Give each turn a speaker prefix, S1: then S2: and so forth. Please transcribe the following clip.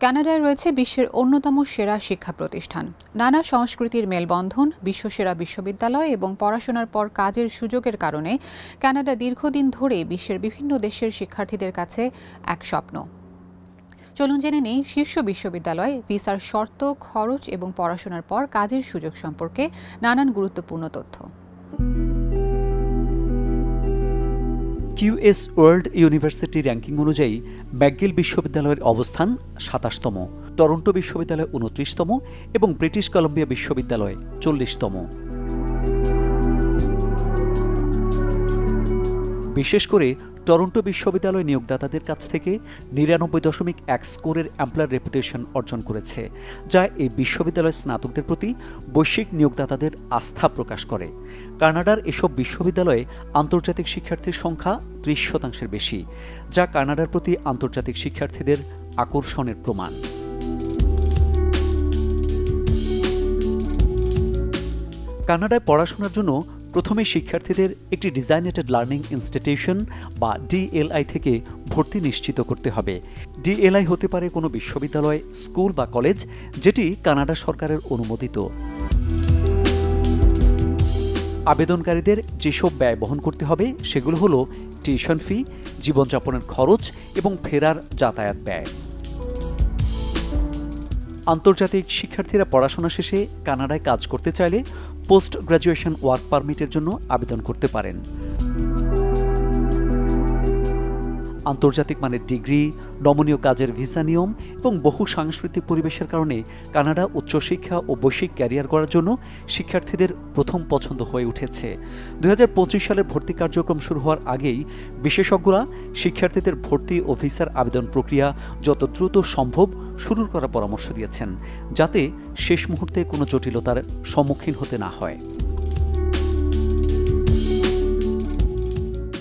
S1: কানাডায় রয়েছে বিশ্বের অন্যতম সেরা শিক্ষা প্রতিষ্ঠান। নানা সংস্কৃতির মেলবন্ধন, বিশ্বসেরা বিশ্ববিদ্যালয় এবং পড়াশোনার পর কাজের সুযোগের কারণে কানাডা দীর্ঘদিন ধরে বিশ্বের বিভিন্ন দেশের শিক্ষার্থীদের কাছে এক স্বপ্ন। চলুন জেনে নেই, শীর্ষ বিশ্ববিদ্যালয়, ভিসার শর্ত, খরচ এবং পড়াশোনার পর কাজের সুযোগ সম্পর্কে নানান গুরুত্বপূর্ণ তথ্য।
S2: কিউএস ওয়ার্ল্ড ইউনিভার্সিটি র্যাঙ্কিং অনুযায়ী ম্যাকগিল বিশ্ববিদ্যালয়ের অবস্থান সাতাশতম, টরন্টো বিশ্ববিদ্যালয় উনত্রিশতম এবং ব্রিটিশ কলম্বিয়া বিশ্ববিদ্যালয় চল্লিশতম। বিশেষ করে টরন্টো বিশ্ববিদ্যালয় নিয়োগদাতাদের কাছ থেকে নিরানব্বই দশমিক এক স্কোরের অ্যাম্পলার রেপুটেশন অর্জন করেছে, যা এই বিশ্ববিদ্যালয়ের স্নাতকদের প্রতি বৈশ্বিক নিয়োগদাতাদের আস্থা প্রকাশ করে। কানাডার এসব বিশ্ববিদ্যালয়ে আন্তর্জাতিক শিক্ষার্থীর সংখ্যা ত্রিশ শতাংশের বেশি, যা কানাডার প্রতি আন্তর্জাতিক শিক্ষার্থীদের আকর্ষণের প্রমাণ। কানাডায় পড়াশোনার জন্য প্রথমে শিক্ষার্থীদের একটি ডিজাইনেটেড লার্নিং ইনস্টিটিউশন বা ডিএলআই থেকে ভর্তি নিশ্চিত করতে হবে। ডিএলআই হতে পারে কোনো বিশ্ববিদ্যালয়, স্কুল বা কলেজ, যেটি কানাডা সরকারের অনুমোদিত। আবেদনকারীদের যেসব ব্যয় বহন করতে হবে, সেগুলো হলো টিউশন ফি, জীবনযাপনের খরচ এবং ফেরার যাতায়াত ব্যয়। আন্তর্জাতিক শিক্ষার্থীরা পড়াশোনা শেষে কানাডায় কাজ করতে চাইলে পোস্ট গ্রাজুয়েশন ওয়ার্ক পারমিটের জন্য আবেদন করতে পারেন। আন্তর্জাতিক মানের ডিগ্রি, নমনীয় কাজের ভিসা নিয়ম এবং বহু সাংস্কৃতিক পরিবেশের কারণে কানাডা উচ্চশিক্ষা ও বৈশ্বিক ক্যারিয়ার করার জন্য শিক্ষার্থীদের প্রথম পছন্দ হয়ে উঠেছে। দুই হাজার পঁচিশ সালের ভর্তি কার্যক্রম শুরু হওয়ার আগেই বিশেষজ্ঞরা শিক্ষার্থীদের ভর্তি ও ভিসার আবেদন প্রক্রিয়া যত দ্রুত সম্ভব শুরুর করার পরামর্শ দিয়েছেন, যাতে শেষ মুহূর্তে কোনো জটিলতার সম্মুখীন হতে না হয়।